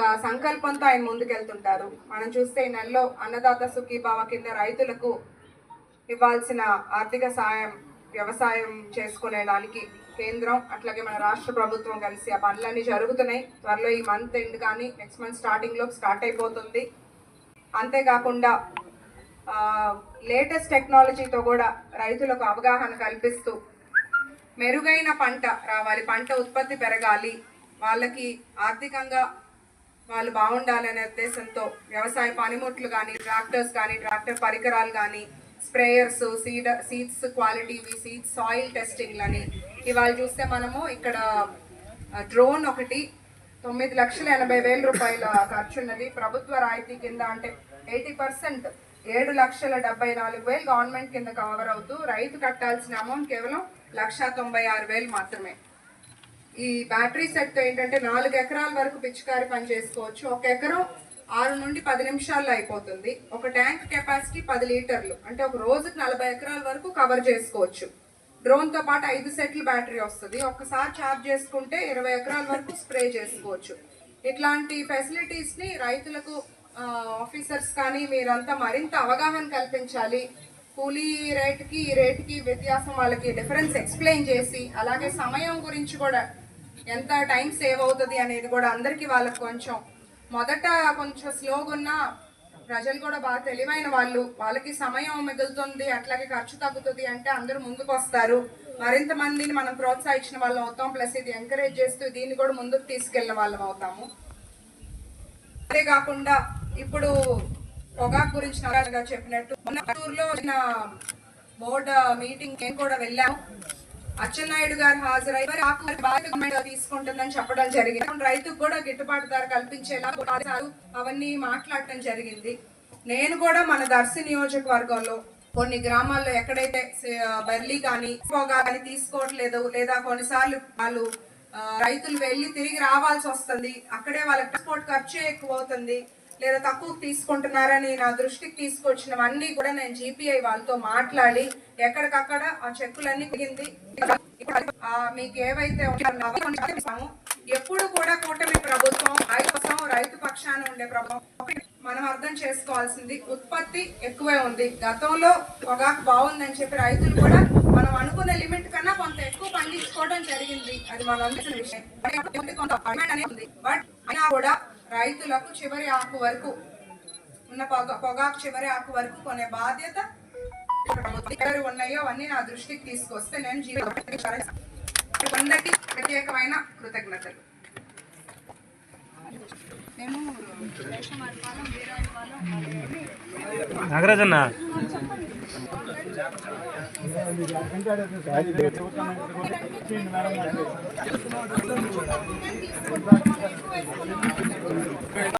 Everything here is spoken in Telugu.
సంకల్పంతో ఆయన ముందుకెళ్తుంటారు. మనం చూస్తే ఈ నెలలో అన్నదాత సుఖీభావ కింద రైతులకు ఇవ్వాల్సిన ఆర్థిక సాయం వ్యవసాయం చేసుకునేదానికి కేంద్రం అట్లాగే మన రాష్ట్ర ప్రభుత్వం కలిసి ఆ పనులన్నీ జరుగుతున్నాయి. త్వరలో ఈ మంత్ ఎండ్ కానీ నెక్స్ట్ మంత్ స్టార్టింగ్లో స్టార్ట్ అయిపోతుంది. అంతేకాకుండా లేటెస్ట్ టెక్నాలజీతో కూడా రైతులకు అవగాహన కల్పిస్తూ మెరుగైన పంట రావాలి. పంట ఉత్పత్తి పెరగాలి. వాళ్ళకి ఆర్థికంగా వాళ్ళు బాగుండాలనే ఉద్దేశంతో వ్యవసాయ పనిముట్లు కానీ ట్రాక్టర్స్ కానీ ట్రాక్టర్ పరికరాలు కానీ sprayers seed seeds quality seeds soil టెస్టింగ్లని ఇవాళ చూస్తే మనము ఇక్కడ డ్రోన్ ఒకటి తొమ్మిది లక్షల ఎనభై వేల రూపాయల ఖర్చు ఉన్నది ప్రభుత్వ రాయితీ కింద అంటే ఎయిటీ పర్సెంట్ ఏడు లక్షల డెబ్బై నాలుగు వేలు గవర్నమెంట్ కింద కవర్ అవుతూ రైతు కట్టాల్సిన అమౌంట్ కేవలం లక్ష తొంభై ఆరు వేలు మాత్రమే. ఈ బ్యాటరీ సెట్ ఏంటంటే నాలుగు ఎకరాల వరకు పిచికారి పని చేసుకోవచ్చు. ఒక ఎకరం ఆరు నుండి పది నిమిషాల్లో అయిపోతుంది. ఒక ట్యాంక్ కెపాసిటీ పది లీటర్లు. అంటే ఒక రోజుకి నలభై ఎకరాల వరకు కవర్ చేసుకోవచ్చు. డ్రోన్తో పాటు ఐదు సెట్ల బ్యాటరీ వస్తుంది. ఒక్కసారి ఛార్జ్ చేసుకుంటే ఇరవై ఎకరాల వరకు స్ప్రే చేసుకోవచ్చు. ఇట్లాంటి ఫెసిలిటీస్ని రైతులకు ఆఫీసర్స్ కానీ మీరంతా మరింత అవగాహన కల్పించాలి. కూలీ రేట్కి ఈ రేట్కి వ్యత్యాసం వాళ్ళకి డిఫరెన్స్ ఎక్స్ప్లెయిన్ చేసి అలాగే సమయం గురించి కూడా ఎంత టైం సేవ్ అవుతుంది అనేది కూడా అందరికీ వాళ్ళకి కొంచెం మొదట కొంచెం స్లోగా ఉన్న ప్రజలు కూడా బాగా తెలివైన వాళ్ళు వాళ్ళకి సమయం మిగులుతుంది అట్లాగే ఖర్చు తగ్గుతుంది అంటే అందరూ ముందుకు వస్తారు. మరింత మందిని మనం ప్రోత్సహించిన వాళ్ళం అవుతాం ప్లస్ ఇది ఎంకరేజ్ చేస్తూ దీన్ని కూడా ముందుకు తీసుకెళ్ళిన వాళ్ళం అవుతాము. అంతేకాకుండా ఇప్పుడు పొగాకు గురించి చెప్పినట్టు మొన్న చిత్తూరులో జరిగిన బోర్డు మీటింగ్ నేను కూడా వెళ్ళాము. అచ్చెన్నాయుడు గారు హాజరై మరి తీసుకుంటుందని చెప్పడం జరిగింది. రైతుకు కూడా గిట్టుబాటు ధర కల్పించేలా అవన్నీ మాట్లాడటం జరిగింది. నేను కూడా మన దర్శి నియోజకవర్గంలో కొన్ని గ్రామాల్లో ఎక్కడైతే బర్లీ కానీ పోగా కానీ తీసుకోవట్లేదు లేదా కొన్నిసార్లు వాళ్ళు రైతులు వెళ్ళి తిరిగి రావాల్సి వస్తుంది. అక్కడే వాళ్ళ ట్రాన్స్పోర్ట్ ఖర్చు ఎక్కువ అవుతుంది లేదా తక్కువ తీసుకుంటున్నారని నా దృష్టికి తీసుకొచ్చినవన్నీ కూడా నేను జీపీఐ వాళ్ళతో మాట్లాడి ఎక్కడికక్కడ ఆ చెక్కులన్నీ దిగింది మీకు ఏవైతే ఉన్నాయో ఎప్పుడు కూడా కూటమి ప్రభుత్వం రైతు రైతు పక్షాన ఉండే ప్రభుత్వం మనం అర్థం చేసుకోవాల్సింది ఉత్పత్తి ఎక్కువే ఉంది. గతంలో పొగాకు బాగుందని చెప్పి రైతులు కూడా మనం అనుకున్న లిమిట్ కన్నా కొంత ఎక్కువ పండించుకోవడం జరిగింది. అది మనం విషయం. బట్ అయినా కూడా రైతులకు చివరి ఆకు వరకు ఉన్న పొగ పొగాకు చివరి ఆకు వరకు కొనే బాధ్యత ఎవరు ఉన్నాయో అవన్నీ నా దృష్టికి తీసుకొస్తే నేను జీవితం అందరికీ ప్రత్యేకమైన కృతజ్ఞతలు. మేము మేడం